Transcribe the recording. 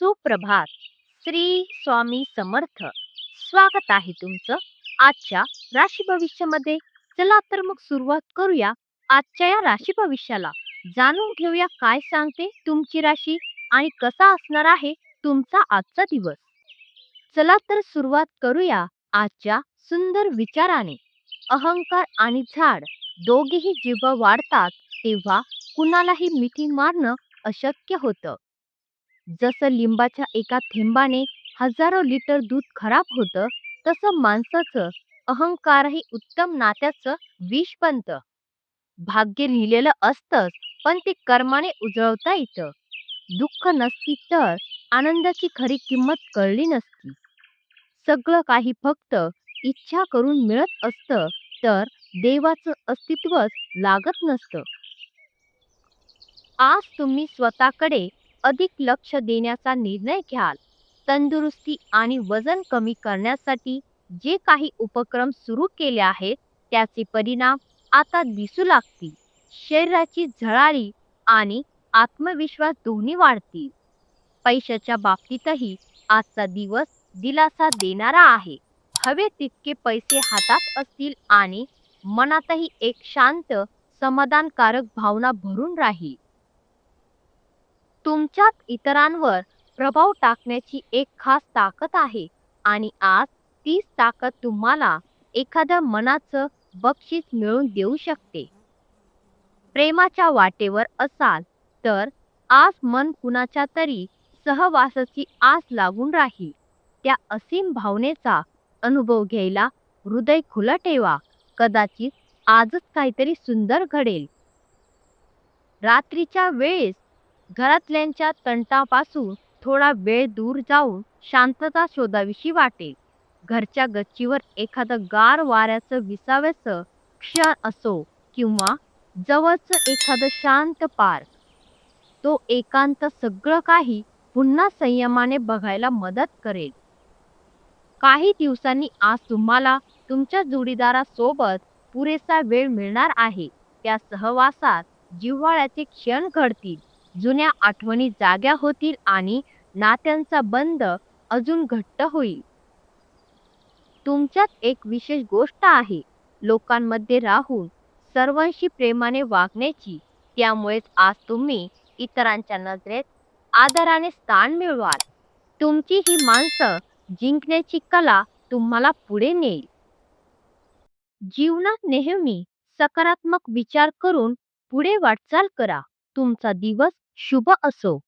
सुप्रभात. श्री स्वामी समर्थ. स्वागत आहे तुमचं आजच्या राशी भविष्यामध्ये. चला तर मग सुरुवात करूया आजच्या या राशी भविष्याला. जाणून घेऊया काय सांगते तुमची राशी आणि कसा असणार आहे तुमचा आजचा दिवस. चला तर सुरुवात करूया आजच्या सुंदर विचाराने. अहंकार आणि झाड दोघेही जेव्हा वाढतात तेव्हा कुणालाही मिठी मारणं अशक्य होतं. जसं लिंबाच्या एका थेंबाने हजारो लिटर दूध खराब होतं तसं माणसाचं अहंकारही उत्तम नात्याचं विष बनतं. भाग्य लिहिलेलं असतंच पण ते कर्माने उजळवता येतं. दुःख नसती तर आनंदाची खरी किंमत कळली नसती. सगळं काही फक्त इच्छा करून मिळत असतं तर देवाचं अस्तित्वच लागत नसतं. आज तुम्ही स्वतःकडे अधिक लक्ष देण्याचा निर्णय घ्याल. तंदुरुस्ती आणि वजन कमी करण्यासाठी जे काही उपक्रम सुरू केले आहेत त्याचे परिणाम आता दिसू लागतील. शरीराची झळाळी आणि आत्मविश्वास दोन्ही वाढतील. पैशाच्या बाबतीतही आजचा दिवस दिलासा देणारा आहे. हवे तितके पैसे हातात असतील आणि मनातही एक शांत समाधानकारक भावना भरून राहील. तुमच्यात इतरांवर प्रभाव टाकण्याची एक खास ताकद आहे आणि आज तीच ताकद तुम्हाला एखाद्या मनाचं बक्षीस मिळवून देऊ शकते. प्रेमाच्या वाटेवर असाल तर आज मन कुणाच्या तरी सहवासाची आस लागून राहील. त्या असीम भावनेचा अनुभव घ्यायला हृदय खुलं ठेवा. कदाचित आजच काहीतरी सुंदर घडेल. रात्रीच्या वेळेस घरातल्यांच्या तंटापासून थोडा वेळ दूर जाऊन शांतता शोधावीशी वाटेल. घरच्या गच्चीवर एखादं गार वाऱ्याचं विसाव्याचं क्षण असो किंवा जवळचं एखादं शांत पार्क. तो एकांत सगळं काही पुन्हा संयमाने बघायला मदत करेल. काही दिवसांनी आज तुम्हाला तुमच्या जोडीदारासोबत पुरेसा वेळ मिळणार आहे. त्या सहवासात जिव्हाळ्याचे क्षण घडतील. जुन्या आठवणी जाग्या होतील आणि नात्यांचा बंध अजून घट्ट होईल. तुमच्यात एक विशेष गोष्ट आहे लोकांमध्ये राहून सर्वांशी प्रेमाने वागण्याची. त्यामुळेच आज तुम्ही इतरांच्या नजरेत आदराने स्थान मिळवाल. तुमची ही माणसं जिंकण्याची कला तुम्हाला पुढे नेईल. जीवनात नेहमी सकारात्मक विचार करून पुढे वाटचाल करा. तुमचा दिवस शुभ असो.